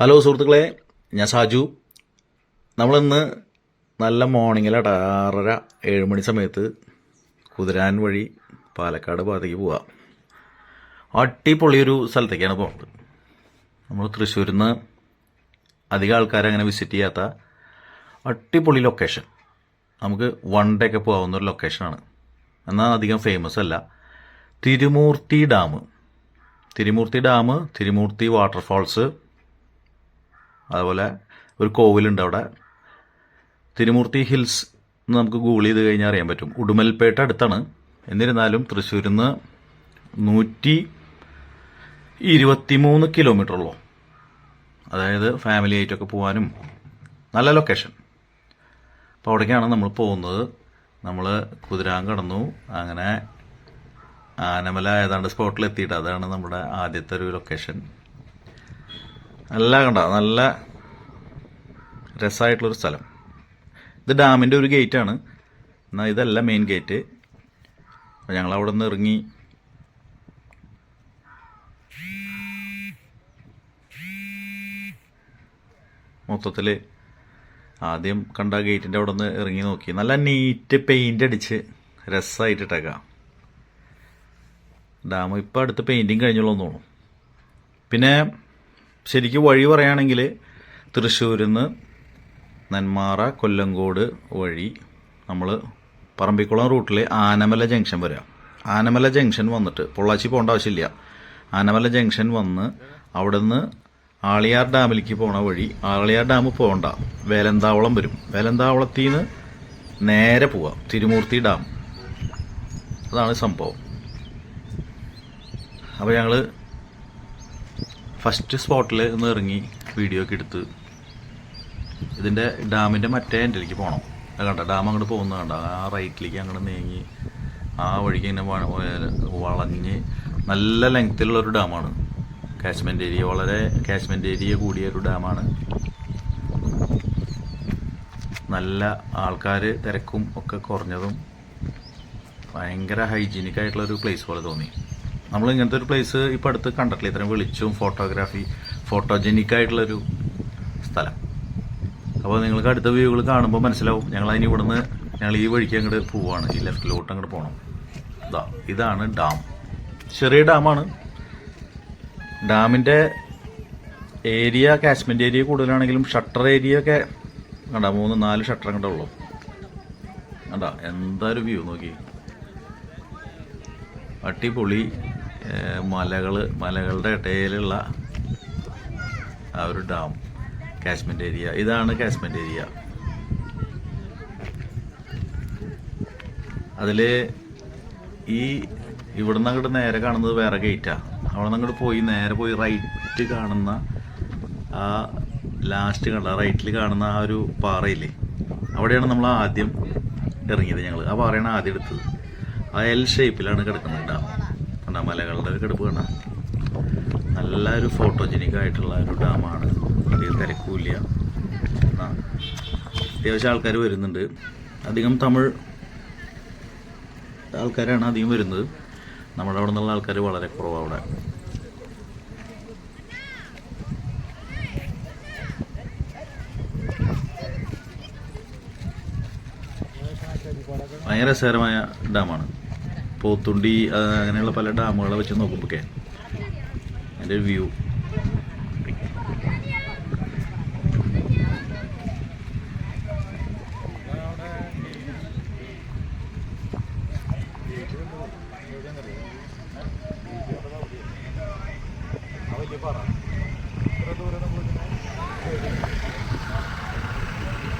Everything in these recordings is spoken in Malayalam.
ഹലോ സുഹൃത്തുക്കളെ ഞാൻ സാജു. നമ്മളിന്ന് നല്ല മോർണിംഗിലാട്ട ആറര ഏഴ് മണി സമയത്ത് കുതിരാൻ വഴി പാലക്കാട് ഭാഗത്തേക്ക് പോവാം. അടിപൊളിയൊരു സ്ഥലത്തേക്കാണ് പോകുന്നത് നമ്മൾ തൃശ്ശൂരിൽ നിന്ന് അധികം ആൾക്കാരെ അങ്ങനെ വിസിറ്റ് ചെയ്യാത്ത അടിപൊളി ലൊക്കേഷൻ നമുക്ക് വൺ ഡേ ഒക്കെ പോകാവുന്ന ഒരു ലൊക്കേഷനാണ് എന്നാൽ അധികം ഫേമസ് അല്ല. Thirumoorthy dam. Thirumoorthy dam Thirumoorthy waterfalls അതുപോലെ ഒരു കോവിലുണ്ട് അവിടെ. തിരുമൂർത്തി ഹിൽസ് എന്ന് നമുക്ക് ഗൂഗിൾ ചെയ്ത് കഴിഞ്ഞാൽ അറിയാൻ പറ്റും. ഉടുമൽപേട്ട അടുത്താണ്. എന്നിരുന്നാലും തൃശ്ശൂരിൽ നിന്ന് നൂറ്റി ഇരുപത്തിമൂന്ന് കിലോമീറ്റർ ഉള്ളൂ. അതായത് ഫാമിലി ആയിട്ടൊക്കെ പോകാനും നല്ല ലൊക്കേഷൻ അപ്പോൾ അവിടേക്കാണ് നമ്മൾ പോകുന്നത്. നമ്മൾ കുതിരാൻ കടന്നു. അങ്ങനെ ആനമല ഏതാണ്ട് സ്പോട്ടിൽ എത്തിയിട്ട് അതാണ് നമ്മുടെ ആദ്യത്തെ ഒരു ലൊക്കേഷൻ നല്ല കണ്ട? നല്ല രസമായിട്ടുള്ളൊരു സ്ഥലം. ഇത് ഡാമിന്റെ ഒരു ഗേറ്റാണ്. എന്നാൽ ഇതല്ല മെയിൻ ഗേറ്റ് അപ്പോൾ ഞങ്ങൾ അവിടെ നിന്ന് ഇറങ്ങി. മൊത്തത്തിൽ ആദ്യം കണ്ട ഗേറ്റിന്റെ അവിടെ നിന്ന് ഇറങ്ങി നോക്കി. നല്ല നീറ്റ് പെയിന്റ് അടിച്ച് രസമായിട്ടിട്ടേക്കാം ഡാം ഇപ്പോൾ അടുത്ത് പെയിന്റിങ് കഴിഞ്ഞുള്ളൂ തോന്നുന്നു. പിന്നെ ശരിക്കും വഴി പറയുകയാണെങ്കിൽ തൃശ്ശൂരിൽ നിന്ന് നെന്മാറ കൊല്ലങ്കോട് വഴി നമ്മൾ പറമ്പിക്കുളം റൂട്ടിൽ ആനമല ജംഗ്ഷൻ വരിക ആനമല ജംഗ്ഷൻ വന്നിട്ട് പൊള്ളാച്ചി പോകേണ്ട ആവശ്യമില്ല. ആനമല ജംഗ്ഷൻ വന്ന് അവിടെ നിന്ന് ആളിയാർ ഡാമിലേക്ക് പോണ വഴി ആളിയാർ ഡാം പോകണ്ട വേലന്താവളം വരും. വേലന്താവളത്തിൽ നിന്ന് നേരെ പോവാം. തിരുമൂർത്തി ഡാം. അതാണ് സംഭവം. അപ്പോൾ ഞങ്ങൾ ഫസ്റ്റ് സ്പോട്ടിൽ ഒന്ന് ഇറങ്ങി വീഡിയോ ഒക്കെ എടുത്ത് ഇതിന്റെ ഡാമിന്റെ മറ്റേ എന്റെലേക്ക് പോകണം കണ്ട? ഡാം അങ്ങോട്ട് പോകുന്നത് കണ്ട? ആ റൈറ്റിലേക്ക് അങ്ങോട്ട് നീങ്ങി ആ വഴിക്ക് ഇങ്ങനെ വളഞ്ഞ് നല്ല ലെങ്ത്തിലുള്ളൊരു ഡാമാണ്. കാച്ച്മെന്റ് ഏരിയ വളരെ കാച്ച്മെന്റ് ഏരിയ കൂടിയ ഒരു ഡാമാണ്. നല്ല ആൾക്കാർ തിരക്കും ഒക്കെ കുറഞ്ഞതും ഭയങ്കര ഹൈജീനിക് ആയിട്ടുള്ള ഒരു പ്ലേസ് പോലെ തോന്നി. നമ്മൾ ഇങ്ങനത്തെ ഒരു പ്ലേസ് ഇപ്പം അടുത്ത് കണ്ടിട്ടില്ല? ഇത്രയും വെളിച്ചവും ഫോട്ടോഗ്രാഫി ഫോട്ടോജനിക് ആയിട്ടുള്ളൊരു സ്ഥലം. അപ്പോൾ നിങ്ങൾക്ക് അടുത്ത വ്യൂകൾ കാണുമ്പോൾ മനസ്സിലാവും. ഞങ്ങൾ അതിന് ഇവിടുന്ന് ഞങ്ങൾ ഈ വഴിക്ക് അങ്ങോട്ട് പോവുകയാണ് ഈ ലെഫ്റ്റിലോട്ട് അങ്ങോട്ട് പോകണം ഇതാ ഇതാണ് ഡാം. ചെറിയ ഡാമാണ്. ഡാമിന്റെ ഏരിയ കാശ്മെന്റ് ഏരിയ കൂടുതലാണെങ്കിലും ഷട്ടർ ഏരിയ ഒക്കെ കണ്ട മൂന്ന് നാല് ഷട്ടർ അങ്ങോട്ട് ഉള്ളൂ. കണ്ട എന്താ ഒരു വ്യൂ നോക്കി. അടിപൊളി ഏഹ്, മലകൾ മലകളുടെ ഇടയിലുള്ള ആ ഒരു ഡാം കാശ്മീർ ഏരിയ. ഇതാണ് കാശ്മീർ ഏരിയ. അതിൽ ഈ ഇവിടുന്ന് അങ്ങോട്ട് നേരെ കാണുന്നത് വേറെ ഗേറ്റാ അവിടെ നിന്ന് അങ്ങോട്ട് പോയി നേരെ പോയി റൈറ്റ് കാണുന്ന ആ ലാസ്റ്റ് കണ്ട റൈറ്റിൽ കാണുന്ന ആ ഒരു പാറയില്ലേ? അവിടെയാണ് നമ്മൾ ആദ്യം ഇറങ്ങിയത് ഞങ്ങൾ ആ പാറയാണ് ആദ്യം എടുത്തത്. ആ എൽ ഷേപ്പിലാണ് കിടക്കുന്നത് ഡാം. കണ്ട? മലകളുടെ ഒരു കിടപ്പ് കണ്ട? നല്ല ഒരു ഫോട്ടോജനിക് ആയിട്ടുള്ള ഒരു ഡാമാണ് അധികം തിരക്കൂല്ല. അത്യാവശ്യം ആൾക്കാർ വരുന്നുണ്ട്. അധികം തമിഴ് ആൾക്കാരാണ് അധികം വരുന്നത്. നമ്മുടെ അവിടെ നിന്നുള്ള ആൾക്കാർ വളരെ കുറവാണ് അവിടെ. ഭയങ്കര രസകരമായ ഡാമാണ് പോത്തുണ്ടി അങ്ങനെയുള്ള പല ഡാമുകളെ വെച്ച് നോക്കുമ്പോഴൊക്കെ അതിന്റെ വ്യൂ.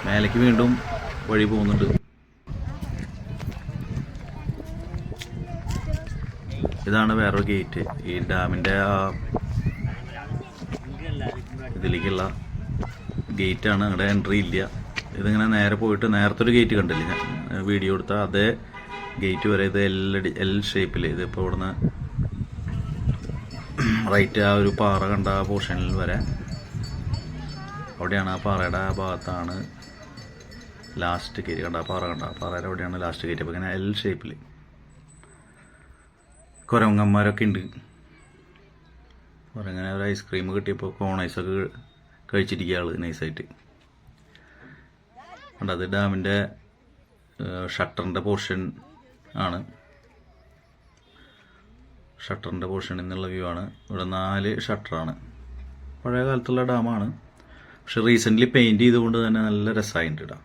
മേലേക്ക് വീണ്ടും വഴി പോകുന്നുണ്ട്. ഇതാണ് വേറൊരു ഗേറ്റ് ഈ ഡാമിന്റെ ആ ഇതിലേക്കുള്ള ഗേറ്റാണ് അവിടെ എൻട്രി ഇല്ല. ഇതിങ്ങനെ നേരെ പോയിട്ട് നേരത്തെ ഒരു ഗേറ്റ് കണ്ടില്ല? ഞാൻ വീഡിയോ എടുത്ത അതേ ഗേറ്റ് വരെ ഇത് എൽ എൽ ഷേപ്പിൽ ഇതിപ്പോൾ ഇവിടുന്ന് റൈറ്റ് ആ ഒരു പാറ കണ്ട ആ പോർഷനിൽ വരെ. അവിടെയാണ് ആ പാറയുടെ ആ ഭാഗത്താണ് ലാസ്റ്റ് ഗേറ്റ് കണ്ട ആ പാറ കണ്ട ആ പാറയുടെ അവിടെയാണ് ലാസ്റ്റ് ഗേറ്റ് അപ്പോൾ ഇങ്ങനെ എൽ ഷേപ്പിൽ കുരങ്ങന്മാരൊക്കെ ഉണ്ട് കുരങ്ങനെ ഒരു ഐസ്ക്രീം കിട്ടിയപ്പോൾ കോൺ ഐസൊക്കെ കഴിച്ചിരിക്കുക ആൾ നൈസായിട്ട് അത് ഡാമിന്റെ ഷട്ടറിന്റെ പോർഷൻ ആണ്. ഷട്ടറിന്റെ പോർഷനിൽ നിന്നുള്ള വ്യൂ ആണ്. ഇവിടെ നാല് ഷട്ടറാണ് പഴയ കാലത്തുള്ള ഡാമാണ് പക്ഷെ റീസെന്റ്ലി പെയിന്റ് ചെയ്തുകൊണ്ട് തന്നെ നല്ല രസമായിട്ടുണ്ട് ഡാം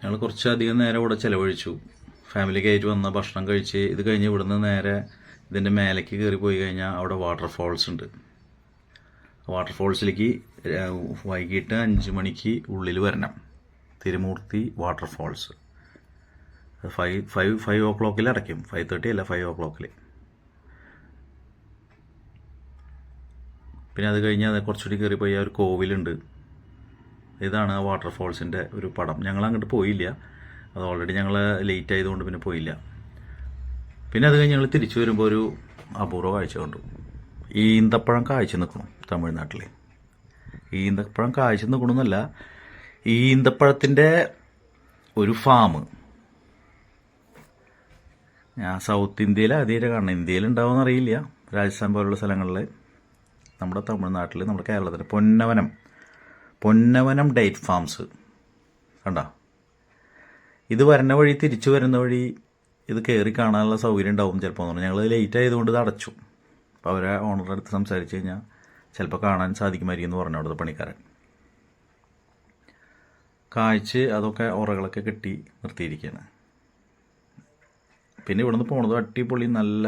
ഞങ്ങൾ കുറച്ചധികം നേരം ഇവിടെ ചിലവഴിച്ചു. ഫാമിലിക്ക് ആയിട്ട് വന്ന ഭക്ഷണം കഴിച്ച് ഇത് കഴിഞ്ഞ് ഇവിടുന്ന് നേരെ ഇതിന്റെ മേലേക്ക് കയറി പോയി കഴിഞ്ഞാൽ അവിടെ വാട്ടർഫോൾസ് ഉണ്ട്. വാട്ടർഫോൾസിലേക്ക് വൈകിട്ട് അഞ്ച് മണിക്ക് ഉള്ളിൽ വരണം. Thirumoorthy waterfalls five five five ഓ ക്ലോക്കിൽ അടയ്ക്കും. ഫൈവ് തേർട്ടി അല്ല ഫൈവ് ഓ ക്ലോക്കിൽ പിന്നെ അത് കഴിഞ്ഞ് അത് കുറച്ചുകൂടി കയറി പോയി ഒരു കോവിലുണ്ട്. ഇതാണ് ആ വാട്ടർഫോൾസിന്റെ ഒരു പടം. ഞങ്ങൾ അങ്ങോട്ട് പോയില്ല. അത് ഓൾറെഡി ഞങ്ങൾ ലേറ്റ് ആയതുകൊണ്ട് പിന്നെ പോയില്ല. പിന്നെ അത് കഴിഞ്ഞ് ഞങ്ങൾ തിരിച്ചു വരുമ്പോൾ ഒരു അപൂർവ കാഴ്ച കണ്ടു. ഈന്തപ്പഴം കാഴ്ച നിൽക്കണം തമിഴ്നാട്ടിൽ ഈന്തപ്പഴം കാഴ്ച നിൽക്കണമെന്നല്ല ഈന്തപ്പഴത്തിന്റെ ഒരു ഫാം ഞാൻ സൗത്ത് ഇന്ത്യയിൽ ആദ്യമായിട്ട് കാണണം ഇന്ത്യയിൽ ഉണ്ടാവുമെന്ന് അറിയില്ല രാജസ്ഥാൻ പോലുള്ള സ്ഥലങ്ങളിൽ നമ്മുടെ തമിഴ്നാട്ടിൽ നമ്മുടെ കേരളത്തിൽ പൊന്നവനം. പൊന്നവനം ഡേറ്റ് ഫാംസ് കണ്ട? ഇത് വരുന്ന വഴി തിരിച്ചു വരുന്ന വഴി ഇത് കയറി കാണാനുള്ള സൗകര്യം ഉണ്ടാവും ചിലപ്പോൾ ഞങ്ങൾ ലേറ്റ് ആയതുകൊണ്ട് ഇത് അടച്ചു. അപ്പോൾ അവരെ ഓണറുടെ അടുത്ത് സംസാരിച്ച് കഴിഞ്ഞാൽ ചിലപ്പോൾ കാണാൻ സാധിക്കുമായിരിക്കും എന്ന് പറഞ്ഞു അവിടുത്തെ പണിക്കാരൻ. കാഴ്ച അതൊക്കെ ഉറകളൊക്കെ കെട്ടി നിർത്തിയിരിക്കുകയാണ് പിന്നെ ഇവിടുന്ന് പോണത് അടിപൊളി നല്ല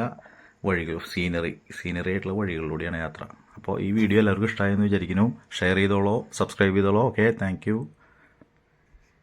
വഴികൾ സീനറി സീനറി ആയിട്ടുള്ള വഴികളിലൂടെയാണ് യാത്ര. അപ്പോൾ ഈ വീഡിയോ എല്ലാവർക്കും ഇഷ്ടമായെന്ന് വിചാരിക്കുന്നു. ഷെയർ ചെയ്തോളോ സബ്സ്ക്രൈബ് ചെയ്തോളോ. Okay thank